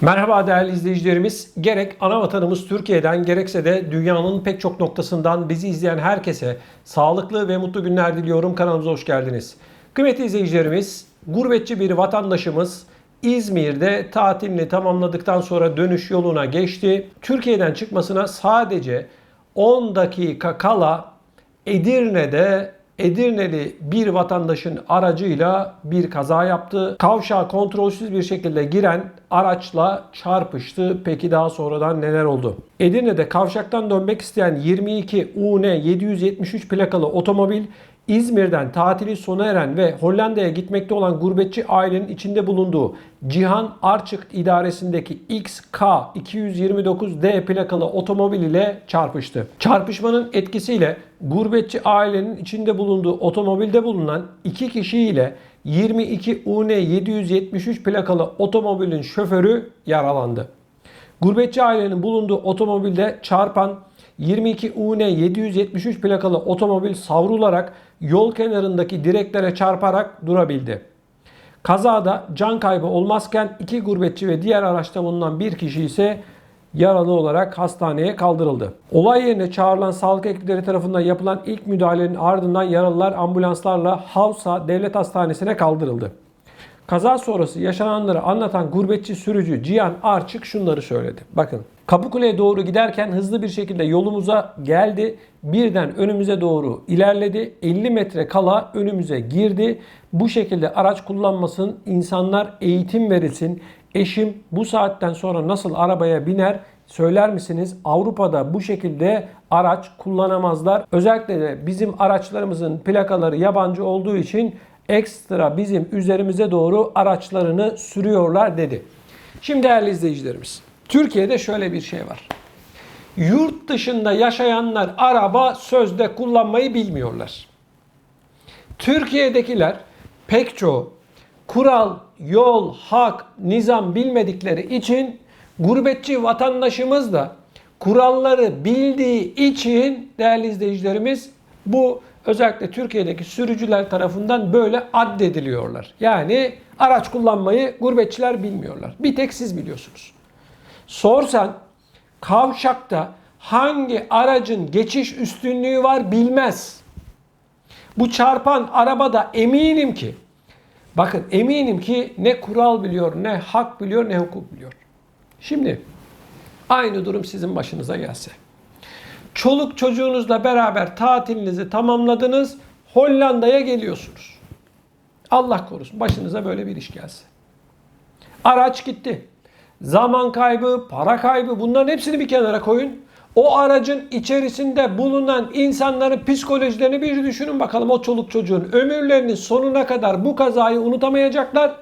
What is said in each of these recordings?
Merhaba değerli izleyicilerimiz. Gerek ana vatanımız Türkiye'den gerekse de dünyanın pek çok noktasından bizi izleyen herkese sağlıklı ve mutlu günler diliyorum. Kanalımıza hoş geldiniz. Kıymetli izleyicilerimiz, gurbetçi bir vatandaşımız İzmir'de tatilini tamamladıktan sonra dönüş yoluna geçti. Türkiye'den çıkmasına sadece 10 dakika kala Edirne'de Edirneli bir vatandaşın aracıyla bir kaza yaptı. Kavşağa kontrolsüz bir şekilde giren araçla çarpıştı. Peki daha sonradan neler oldu? Edirne'de kavşaktan dönmek isteyen 22 UN 773 plakalı otomobil İzmir'den tatili sona eren ve Hollanda'ya gitmekte olan gurbetçi ailenin içinde bulunduğu Cihan Arçık idaresindeki XK 229D plakalı otomobil ile çarpıştı. Çarpışmanın etkisiyle gurbetçi ailenin içinde bulunduğu otomobilde bulunan iki kişi ile 22 UN 773 plakalı otomobilin şoförü yaralandı. Gurbetçi ailenin bulunduğu otomobilde çarpan 22 UN 773 plakalı otomobil savrularak yol kenarındaki direklere çarparak durabildi. Kazada can kaybı olmazken iki gurbetçi ve diğer araçta bulunan bir kişi ise yaralı olarak hastaneye kaldırıldı. Olay yerine çağrılan sağlık ekipleri tarafından yapılan ilk müdahalenin ardından yaralılar ambulanslarla Havsa Devlet Hastanesi'ne kaldırıldı. Kaza sonrası yaşananları anlatan gurbetçi sürücü Cihan Arçık şunları söyledi. Bakın Kapıkule'ye doğru giderken hızlı bir şekilde yolumuza geldi. Birden önümüze doğru ilerledi. 50 metre kala önümüze girdi. Bu şekilde araç kullanmasın, insanlar eğitim verilsin. Eşim bu saatten sonra nasıl arabaya biner söyler misiniz? Avrupa'da bu şekilde araç kullanamazlar. Özellikle de bizim araçlarımızın plakaları yabancı olduğu için ekstra bizim üzerimize doğru araçlarını sürüyorlar dedi. Şimdi değerli izleyicilerimiz, Türkiye'de şöyle bir şey var. Yurt dışında yaşayanlar araba sözde kullanmayı bilmiyorlar. Türkiye'dekiler pek çoğu kural, yol, hak, nizam bilmedikleri için gurbetçi vatandaşımız da kuralları bildiği için değerli izleyicilerimiz bu özellikle Türkiye'deki sürücüler tarafından böyle addediliyorlar. Yani araç kullanmayı gurbetçiler bilmiyorlar. Bir tek siz biliyorsunuz. Sorsan kavşakta hangi aracın geçiş üstünlüğü var bilmez. Bu çarpan arabada eminim ki bakın eminim ki ne kural biliyor, ne hak biliyor, ne hukuk biliyor. Şimdi aynı durum sizin başınıza gelse. Çoluk çocuğunuzla beraber tatilinizi tamamladınız. Hollanda'ya geliyorsunuz. Allah korusun başınıza böyle bir iş gelse. Araç gitti. Zaman kaybı, para kaybı bunların hepsini bir kenara koyun. O aracın içerisinde bulunan insanların psikolojilerini bir düşünün bakalım o çoluk çocuğun ömürlerinin sonuna kadar bu kazayı unutamayacaklar.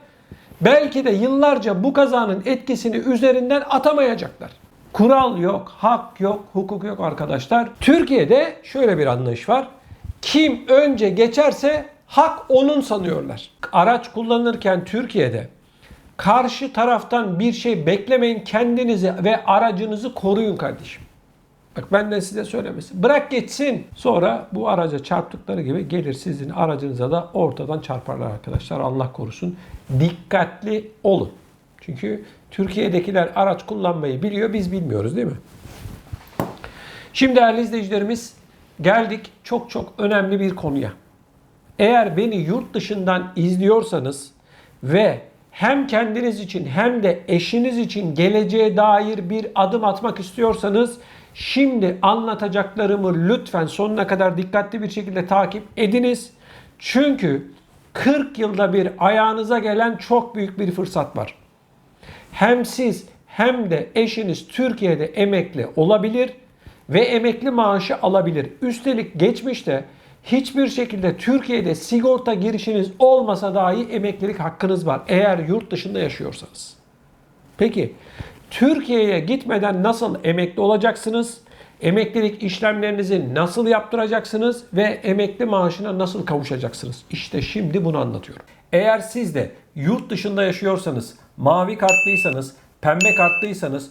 Belki de yıllarca bu kazanın etkisini üzerinden atamayacaklar. Kural yok, hak yok, hukuk yok arkadaşlar. Türkiye'de şöyle bir anlayış var. Kim önce geçerse hak onun sanıyorlar. Araç kullanırken Türkiye'de karşı taraftan bir şey beklemeyin. Kendinizi ve aracınızı koruyun kardeşim. Bak benden size söylemesi. Bırak geçsin. Sonra bu araca çarptıkları gibi gelir sizin aracınıza da ortadan çarparlar arkadaşlar. Allah korusun. Dikkatli olun. Çünkü Türkiye'dekiler araç kullanmayı biliyor, biz bilmiyoruz değil mi? Şimdi değerli izleyicilerimiz geldik çok çok önemli bir konuya. Eğer beni yurt dışından izliyorsanız ve hem kendiniz için hem de eşiniz için geleceğe dair bir adım atmak istiyorsanız şimdi anlatacaklarımı lütfen sonuna kadar dikkatli bir şekilde takip ediniz. Çünkü 40 yılda bir ayağınıza gelen çok büyük bir fırsat var. Hem siz hem de eşiniz Türkiye'de emekli olabilir ve emekli maaşı alabilir. Üstelik geçmişte hiçbir şekilde Türkiye'de sigorta girişiniz olmasa dahi emeklilik hakkınız var eğer yurt dışında yaşıyorsanız. Peki Türkiye'ye gitmeden nasıl emekli olacaksınız? Emeklilik işlemlerinizi nasıl yaptıracaksınız ve emekli maaşına nasıl kavuşacaksınız? İşte şimdi bunu anlatıyorum. Eğer siz de yurt dışında yaşıyorsanız, mavi kartlıysanız, pembe kartlıysanız,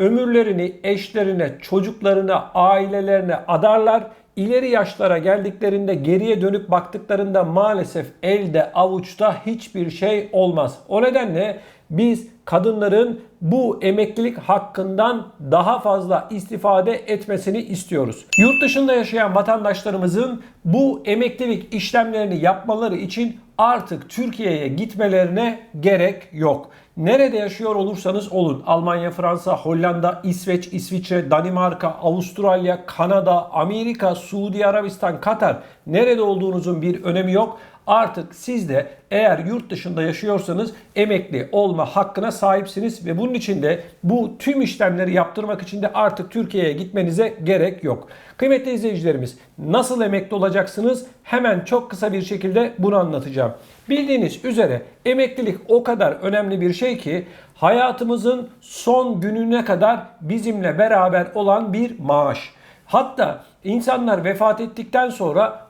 ömürlerini eşlerine, çocuklarına, ailelerine adarlar. İleri yaşlara geldiklerinde geriye dönüp baktıklarında maalesef elde avuçta hiçbir şey olmaz. O nedenle biz kadınların bu emeklilik hakkından daha fazla istifade etmesini istiyoruz. Yurt dışında yaşayan vatandaşlarımızın bu emeklilik işlemlerini yapmaları için artık Türkiye'ye gitmelerine gerek yok. Nerede yaşıyor olursanız olun. Almanya, Fransa, Hollanda, İsveç, İsviçre, Danimarka, Avustralya, Kanada, Amerika, Suudi Arabistan, Katar. Nerede olduğunuzun bir önemi yok. Artık siz de eğer yurt dışında yaşıyorsanız emekli olma hakkına sahipsiniz ve bunun için de bu tüm işlemleri yaptırmak için de artık Türkiye'ye gitmenize gerek yok. Kıymetli izleyicilerimiz nasıl emekli olacaksınız? Hemen çok kısa bir şekilde bunu anlatacağım. Bildiğiniz üzere emeklilik o kadar önemli bir şey ki hayatımızın son gününe kadar bizimle beraber olan bir maaş. Hatta insanlar vefat ettikten sonra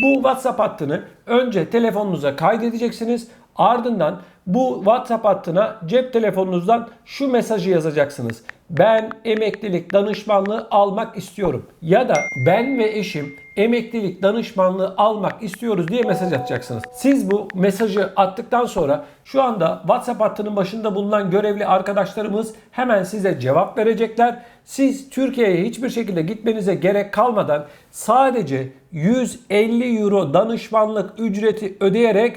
Bu WhatsApp hattını önce telefonunuza kaydedeceksiniz. Ardından bu WhatsApp hattına cep telefonunuzdan şu mesajı yazacaksınız. Ben emeklilik danışmanlığı almak istiyorum. Ya da ben ve eşim emeklilik danışmanlığı almak istiyoruz diye mesaj atacaksınız. Siz bu mesajı attıktan sonra şu anda WhatsApp hattının başında bulunan görevli arkadaşlarımız hemen size cevap verecekler. Siz Türkiye'ye hiçbir şekilde gitmenize gerek kalmadan sadece 150 euro danışmanlık ücreti ödeyerek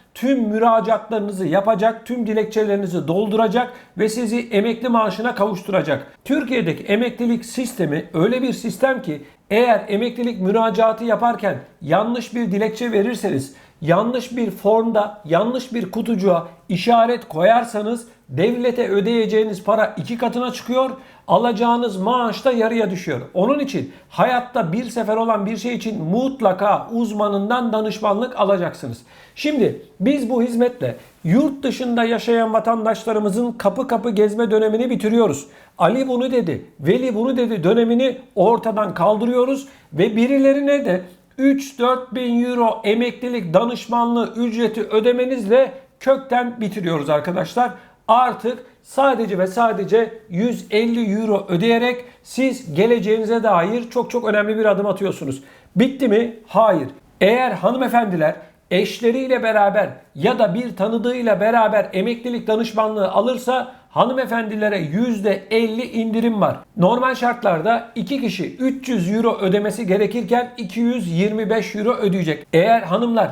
tüm müracaatlarınızı yapacak, tüm dilekçelerinizi dolduracak ve sizi emekli maaşına kavuşturacak. Türkiye'deki emeklilik sistemi öyle bir sistem ki eğer emeklilik müracaatı yaparken yanlış bir dilekçe verirseniz, yanlış bir formda, yanlış bir kutucuğa işaret koyarsanız devlete ödeyeceğiniz para iki katına çıkıyor. Alacağınız maaş da yarıya düşüyor. Onun için hayatta bir sefer olan bir şey için mutlaka uzmanından danışmanlık alacaksınız. Şimdi biz bu hizmetle yurt dışında yaşayan vatandaşlarımızın kapı kapı gezme dönemini bitiriyoruz. Ali bunu dedi, Veli bunu dedi dönemini ortadan kaldırıyoruz ve birilerine de 3-4 bin euro emeklilik danışmanlığı ücreti ödemenizle kökten bitiriyoruz arkadaşlar. Artık sadece ve sadece 150 euro ödeyerek siz geleceğinize dair çok çok önemli bir adım atıyorsunuz. Bitti mi? Hayır. Eğer hanımefendiler eşleriyle beraber ya da bir tanıdığıyla beraber emeklilik danışmanlığı alırsa hanımefendilere %50 indirim var. Normal şartlarda 2 kişi 300 euro ödemesi gerekirken 225 euro ödeyecek. Eğer hanımlar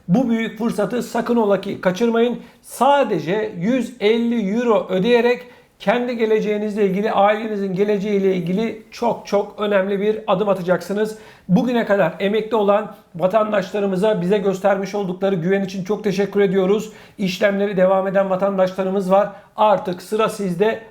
bu büyük fırsatı sakın ola ki kaçırmayın. Sadece 150 euro ödeyerek kendi geleceğinizle ilgili, ailenizin geleceğiyle ilgili çok çok önemli bir adım atacaksınız. Bugüne kadar emekli olan vatandaşlarımıza bize göstermiş oldukları güven için çok teşekkür ediyoruz. İşlemleri devam eden vatandaşlarımız var. Artık sıra sizde.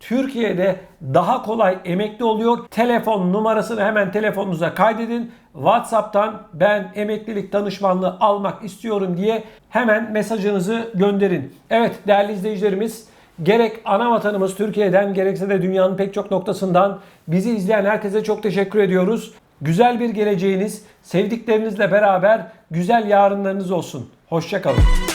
Türkiye'de daha kolay emekli oluyor. Telefon numarasını hemen telefonunuza kaydedin. WhatsApp'tan ben emeklilik danışmanlığı almak istiyorum diye hemen mesajınızı gönderin. Evet değerli izleyicilerimiz gerek ana vatanımız Türkiye'den gerekse de dünyanın pek çok noktasından bizi izleyen herkese çok teşekkür ediyoruz. Güzel bir geleceğiniz, sevdiklerinizle beraber güzel yarınlarınız olsun. Hoşçakalın.